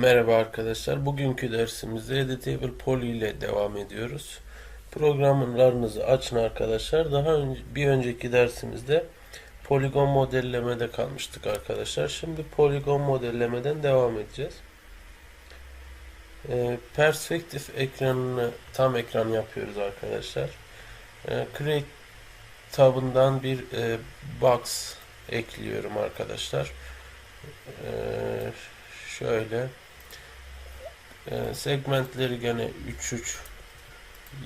Merhaba arkadaşlar. Bugünkü dersimizde Editable Poly ile devam ediyoruz. Programlarınızı açın arkadaşlar. Daha önce, bir önceki dersimizde poligon modellemede kalmıştık arkadaşlar. Şimdi poligon modellemeden devam edeceğiz. Ee, perspektif ekranını tam ekran yapıyoruz arkadaşlar. Ee, Create tabından bir e, box ekliyorum arkadaşlar. Ee, şöyle e, segmentleri gene 3-3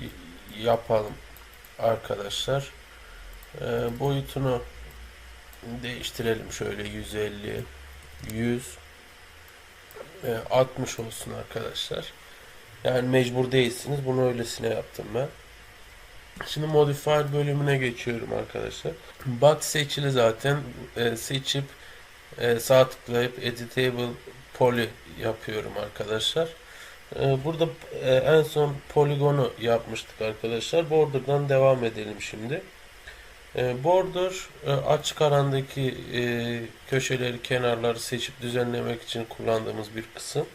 y- yapalım arkadaşlar. E, boyutunu değiştirelim şöyle 150 100 e, 60 olsun arkadaşlar. Yani mecbur değilsiniz. Bunu öylesine yaptım ben. Şimdi modifier bölümüne geçiyorum arkadaşlar. Box seçili zaten. E, seçip e, sağ tıklayıp editable poly yapıyorum arkadaşlar. E, burada e, en son poligonu yapmıştık arkadaşlar. Border'dan devam edelim şimdi. E, border e, açık alandaki e, köşeleri, kenarları seçip düzenlemek için kullandığımız bir kısım.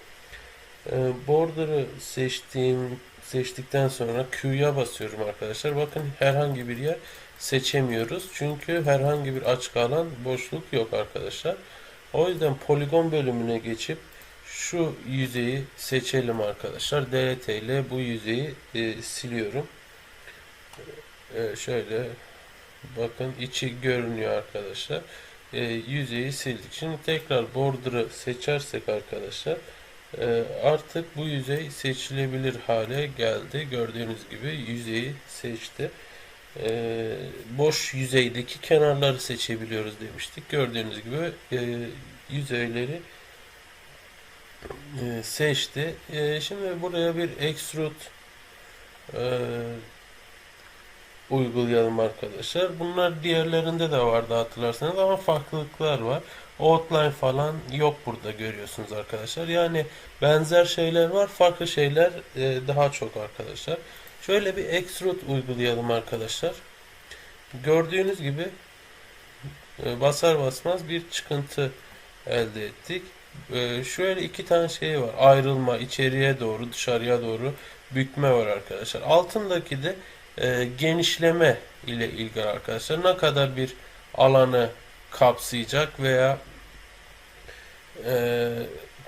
E, border'ı seçtiğim seçtikten sonra Q'ya basıyorum arkadaşlar. Bakın herhangi bir yer seçemiyoruz. Çünkü herhangi bir açık alan boşluk yok arkadaşlar. O yüzden poligon bölümüne geçip şu yüzeyi seçelim arkadaşlar. DLT ile bu yüzeyi e, siliyorum. E, şöyle bakın içi görünüyor arkadaşlar. E, yüzeyi sildik. Şimdi tekrar border'ı seçersek arkadaşlar e, artık bu yüzey seçilebilir hale geldi. Gördüğünüz gibi yüzeyi seçti. E, boş yüzeydeki kenarları seçebiliyoruz demiştik. Gördüğünüz gibi e, yüzeyleri e, seçti. E, şimdi buraya bir extrude e, uygulayalım arkadaşlar. Bunlar diğerlerinde de vardı hatırlarsanız ama farklılıklar var. Outline falan yok burada görüyorsunuz arkadaşlar. Yani benzer şeyler var, farklı şeyler daha çok arkadaşlar. Şöyle bir extrude uygulayalım arkadaşlar. Gördüğünüz gibi basar basmaz bir çıkıntı elde ettik. E, şöyle iki tane şey var. Ayrılma, içeriye doğru, dışarıya doğru bükme var arkadaşlar. Altındaki de e, genişleme ile ilgili arkadaşlar. Ne kadar bir alanı kapsayacak veya e,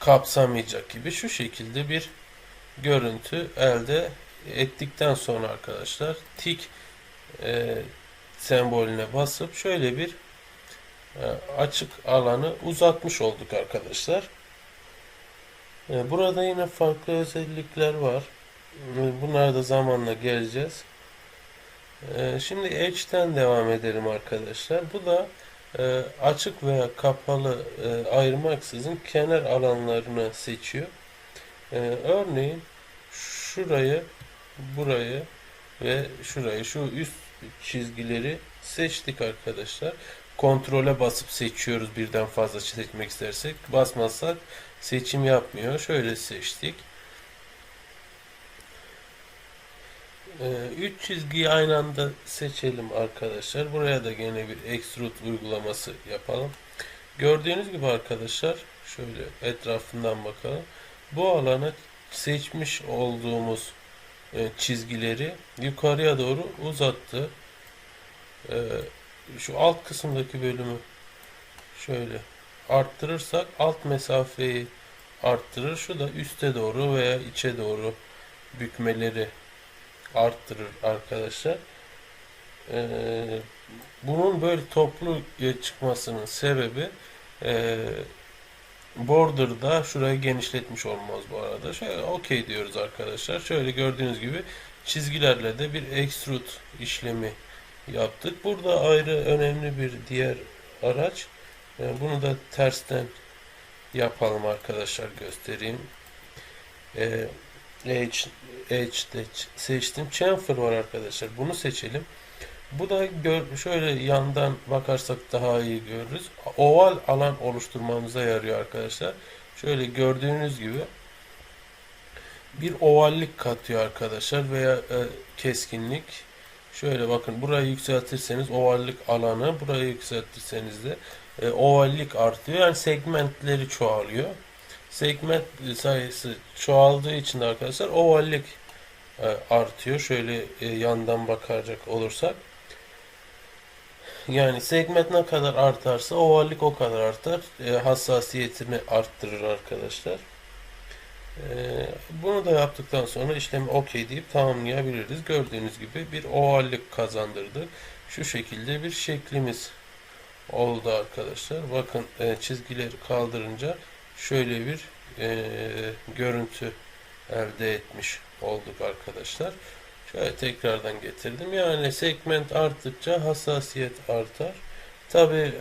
kapsamayacak gibi şu şekilde bir görüntü elde ettikten sonra arkadaşlar tik e, sembolüne basıp şöyle bir açık alanı uzatmış olduk arkadaşlar. E, burada yine farklı özellikler var. E, Bunlara da zamanla geleceğiz. E, Şimdi Edge'den devam edelim arkadaşlar. Bu da e, açık veya kapalı e, ayırmaksızın kenar alanlarını seçiyor. E, Örneğin şurayı, burayı ve şurayı, şu üst çizgileri seçtik arkadaşlar. Kontrole basıp seçiyoruz birden fazla seçmek istersek. Basmazsak seçim yapmıyor. Şöyle seçtik. Ee, üç çizgiyi aynı anda seçelim arkadaşlar. Buraya da gene bir extrude uygulaması yapalım. Gördüğünüz gibi arkadaşlar şöyle etrafından bakalım. Bu alanı seçmiş olduğumuz e, çizgileri yukarıya doğru uzattı. Şu alt kısımdaki bölümü şöyle arttırırsak alt mesafeyi arttırır. Şu da üste doğru veya içe doğru bükmeleri arttırır arkadaşlar. Ee, bunun böyle toplu çıkmasının sebebi e, border'da şurayı genişletmiş olmamız bu arada. Şöyle okey diyoruz arkadaşlar. Şöyle gördüğünüz gibi çizgilerle de bir extrude işlemi yaptık. Burada ayrı önemli bir diğer araç. E, bunu da tersten yapalım arkadaşlar göstereyim. E, Edge, seçtim. Chamfer var arkadaşlar. Bunu seçelim. Bu da gör, şöyle yandan bakarsak daha iyi görürüz. Oval alan oluşturmamıza yarıyor arkadaşlar. Şöyle gördüğünüz gibi bir ovallik katıyor arkadaşlar veya e, keskinlik. Şöyle bakın burayı yükseltirseniz ovallik alanı, burayı yükseltirseniz de e, ovallik artıyor. Yani segmentleri çoğalıyor. segment sayısı çoğaldığı için arkadaşlar ovallik e, artıyor. Şöyle e, yandan bakacak olursak. Yani segment ne kadar artarsa ovallik o kadar artar. E, hassasiyetini arttırır arkadaşlar. E, bunu da yaptıktan sonra işlemi okey deyip tamamlayabiliriz. Gördüğünüz gibi bir ovallik kazandırdı. Şu şekilde bir şeklimiz oldu arkadaşlar. Bakın e, çizgileri kaldırınca şöyle bir e, görüntü elde etmiş olduk arkadaşlar. Şöyle tekrardan getirdim. Yani segment arttıkça hassasiyet artar. Tabi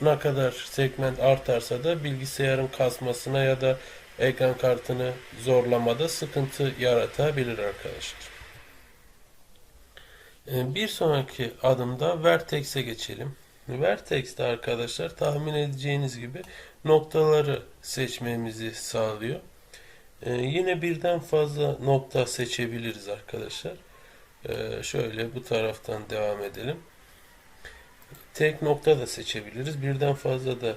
ne kadar segment artarsa da bilgisayarın kasmasına ya da ekran kartını zorlamada sıkıntı yaratabilir arkadaşlar. E, bir sonraki adımda Vertex'e geçelim. Vertex'te arkadaşlar tahmin edeceğiniz gibi noktaları seçmemizi sağlıyor. Ee, yine birden fazla nokta seçebiliriz arkadaşlar. Ee, şöyle bu taraftan devam edelim. Tek nokta da seçebiliriz. Birden fazla da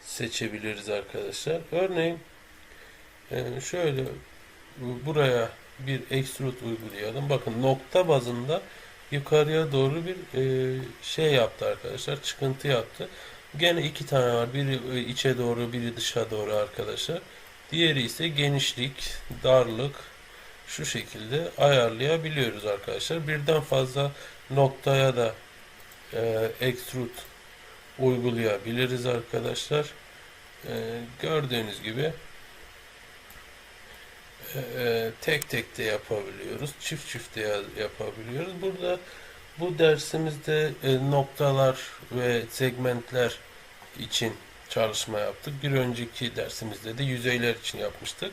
seçebiliriz arkadaşlar. Örneğin e, şöyle buraya bir extrude uygulayalım. Bakın nokta bazında yukarıya doğru bir e, şey yaptı arkadaşlar. Çıkıntı yaptı. Gene iki tane var. Biri içe doğru, biri dışa doğru arkadaşlar. Diğeri ise genişlik, darlık şu şekilde ayarlayabiliyoruz arkadaşlar. Birden fazla noktaya da e, extrude uygulayabiliriz arkadaşlar. E, gördüğünüz gibi e, e tek tek de yapabiliyoruz. Çift çift de yapabiliyoruz. Burada bu dersimizde e, noktalar ve segmentler için çalışma yaptık. Bir önceki dersimizde de yüzeyler için yapmıştık.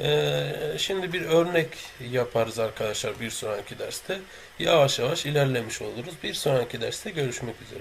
Ee, şimdi bir örnek yaparız arkadaşlar bir sonraki derste. Yavaş yavaş ilerlemiş oluruz. Bir sonraki derste görüşmek üzere.